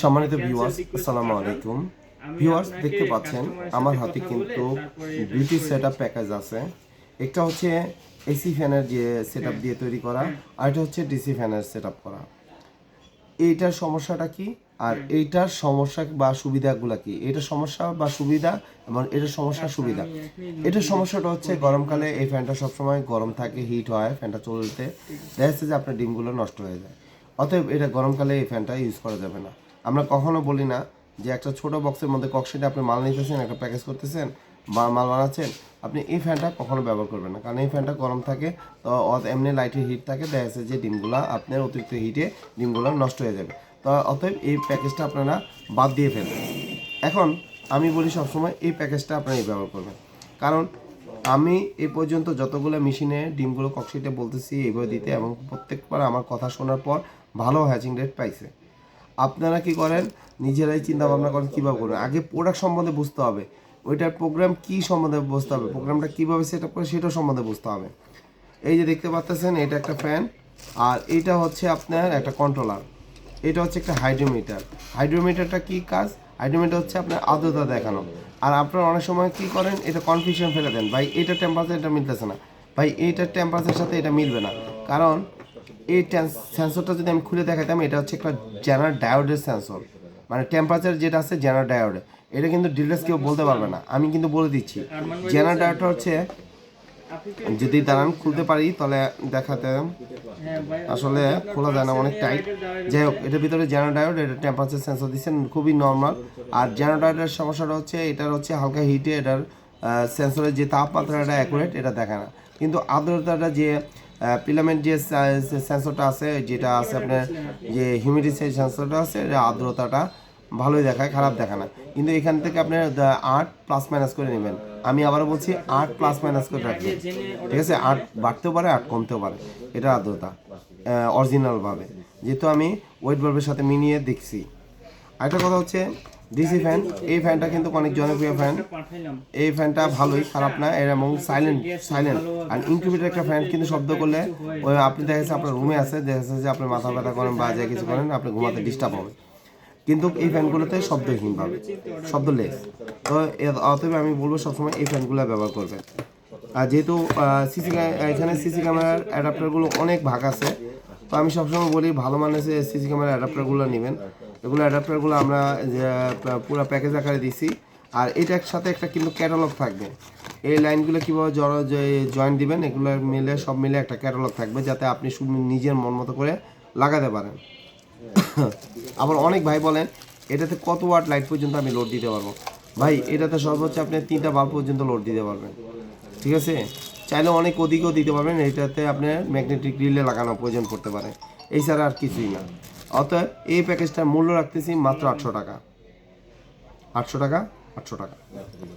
সম্মানিত ভিউয়ার্স আসসালামু আলাইকুম। ভিউয়ার্স দেখতে পাচ্ছেন, আমার হাতে কিন্তু বিউটি সেট প্যাকেজ আছে। একটা হচ্ছে এসি ফ্যানের যে সেট দিয়ে তৈরি করা, আর এটা হচ্ছে ডিসি ফ্যানের সেট করা। এইটার সমস্যাটা কি? আর এইটার সমস্যা বা সুবিধাগুলো কি? এটার সমস্যা বা সুবিধা এবং এটার সমস্যা সুবিধা? এটার সমস্যাটা হচ্ছে গরমকালে এই ফ্যানটা সবসময় গরম থাকে হিট হয় ফ্যানটা চলতে। দেখা যাচ্ছে যে আপনার ডিমগুলো নষ্ট হয়ে যায়। অতএব এটা গরমকালে এই ফ্যানটা ইউজ করা যাবে না। আমরা কখনো বলি না যে একটা ছোট বক্সের মধ্যে কক্সিটে আপনি মাল নিতেছেন, একটা প্যাকেজ করতেছেন বা মাল বানাচ্ছেন, আপনি এই ফ্যানটা কখনো ব্যবহার করবেন না। কারণ এই ফ্যানটা গরম থাকে, তো এমনি লাইটের হিট থাকে, দেখা যাচ্ছে যে ডিমগুলো আপনার অতিরিক্ত হিটে ডিমগুলো নষ্ট হয়ে যাবে। তো অতএব এই প্যাকেজটা আপনারা বাদ দিয়ে ফেলবেন। এখন আমি বলি সবসময় এই প্যাকেজটা আপনারা ব্যবহার করবেন। কারণ আমি এই পর্যন্ত যতগুলো মেশিনে ডিমগুলো ককশিটে বলতেছি এইভাবে দিতে এবং প্রত্যেকবার আমার কথা শোনার পর ভালো হ্যাচিং রেট পাইছে। আপনারা কি করেন? নিজেরাই চিন্তা ভাবনা করেন কীভাবে করবেন। আগে প্রোডাক্ট সম্বন্ধে বুঝতে হবে। ওইটার প্রোগ্রাম কী সম্বন্ধে বুঝতে হবে? প্রোগ্রামটা কীভাবে সেট আপ করে সেটা সম্বন্ধে বুঝতে হবে। এই যে দেখতে পাচ্ছেন এটা একটা ফ্যান আর এটা হচ্ছে আপনার একটা কন্ট্রোলার এটা হচ্ছে একটা হাইড্রোমিটার হাইড্রোমিটারটা কি কাজ? হাইড্রোমিটার হচ্ছে আপনার আর্দ্রতা দেখানো। আর আপনারা অনেক সময় কি করেন? এটা কনফিউশন ফেলে দেন। ভাই, এটা টেম্পারেচার এটা মিলতেছে না। ভাই, এইটার টেম্পারেচারের সাথে এটা মিলবে না। কারণ এই সেন্সরটা যদি আমি খুলে দেখাতাম, এটা হচ্ছে একটা জেনার ডায়োডের সেন্সর মানে টেম্পারেচার যেটা আছে জেনার ডায়োডে এটা কিন্তু ডিটেলস কেউ বলতে পারবে না। আমি কিন্তু বলে দিচ্ছি। জেনার ডায়োডটা হচ্ছে, যদি দাঁড়ান, খুলতে পারি, তাহলে দেখাতে। আসলে খোলা যায় না, অনেক টাইট যাই হোক, এটার ভিতরে জেনার ডায়োড এটা টেম্পারেচার সেন্সর দিচ্ছেন, খুবই নর্মাল আর জ্যানো ডায়োডের সমস্যাটা হচ্ছে, এটার হচ্ছে হালকা হিটে এটার সেন্সরের যে তাপমাত্রাটা অ্যাকুরেট এটা দেখে না। কিন্তু আর্দ্রতাটা যে পিলামেন্ট যে সেন্সরটা আছে, যেটা আছে আপনার যে হিউমিডিটি সেন্সরটা আছে, এটা আর্দ্রতাটা ভালোই দেখায়, খারাপ দেখায় না। কিন্তু এখান থেকে আপনি আট প্লাস মাইনাস করে নেবেন। আমি আবারও বলছি, আট প্লাস মাইনাস করে রাখবেন। ঠিক আছে? আট বাড়তেও পারে, আট কমতেও পারে। এটা আর্দ্রতা অরিজিনালভাবে যেহেতু আমি ওয়েট বাল্বের সাথে মিনিয়ে দেখছি। আরেকটা কথা হচ্ছে ডিসি ফ্যান এই ফ্যানটা কিন্তু অনেক জনপ্রিয় ফ্যান এই ফ্যানটা ভালোই, খারাপ না, এর এবং সাইলেন্ট সাইলেন্ট আর ইনকিউবেটর একটা ফ্যান কিন্তু শব্দ করলে ওই আপনি দেখা যাচ্ছে আপনার রুমে আছে, দেখা যাচ্ছে যে আপনি মাথা ব্যথা করেন বা যা কিছু করেন, আপনি ঘুমাতে ডিস্টার্ব হবে। কিন্তু এই ফ্যানগুলোতে শব্দহীন পাবে শব্দলেস তো অতএব আমি বলব সবসময় এই ফ্যানগুলো ব্যবহার করবেন। আর যেহেতু সিসি এখানে সিসি ক্যামেরার অ্যাডাপ্টারগুলো অনেক ভাগ আছে তো আমি সবসময় বলি, ভালো মানের সিসি ক্যামেরা অ্যাডাপ্টারগুলো নেবেন, এগুলো অ্যাডাপ্টারগুলো আমরা পুরো প্যাকেজ আকারে দিছি। আর এটার সাথে একটা কিন্তু ক্যাটালগ থাকবে। এই লাইনগুলো কীভাবে জড়ো জয়েন দিবেন, এগুলো মিলে, সব মিলে একটা ক্যাটালগ থাকবে, যাতে আপনি নিজের মন মতো করে লাগাতে পারেন। আবার অনেক ভাই বলেন, এটাতে কত ওয়াট লাইট পর্যন্ত আমি লোড দিতে পারব? ভাই, এটাতে সর্বোচ্চ আপনি তিনটা বাল্ব পর্যন্ত লোড দিতে পারবেন। ঠিক আছে? চাইলে অনেক অধিকও দিতে পারবেন এটাতে আপনার ম্যাগনেটিক রিলে লাগানো প্রয়োজন পড়তে পারে। এছাড়া আর কিছুই না। অতএব এই প্যাকেজটার মূল্য রাখতেছি মাত্র আটশো টাকা। আটশো টাকা আটশো টাকা।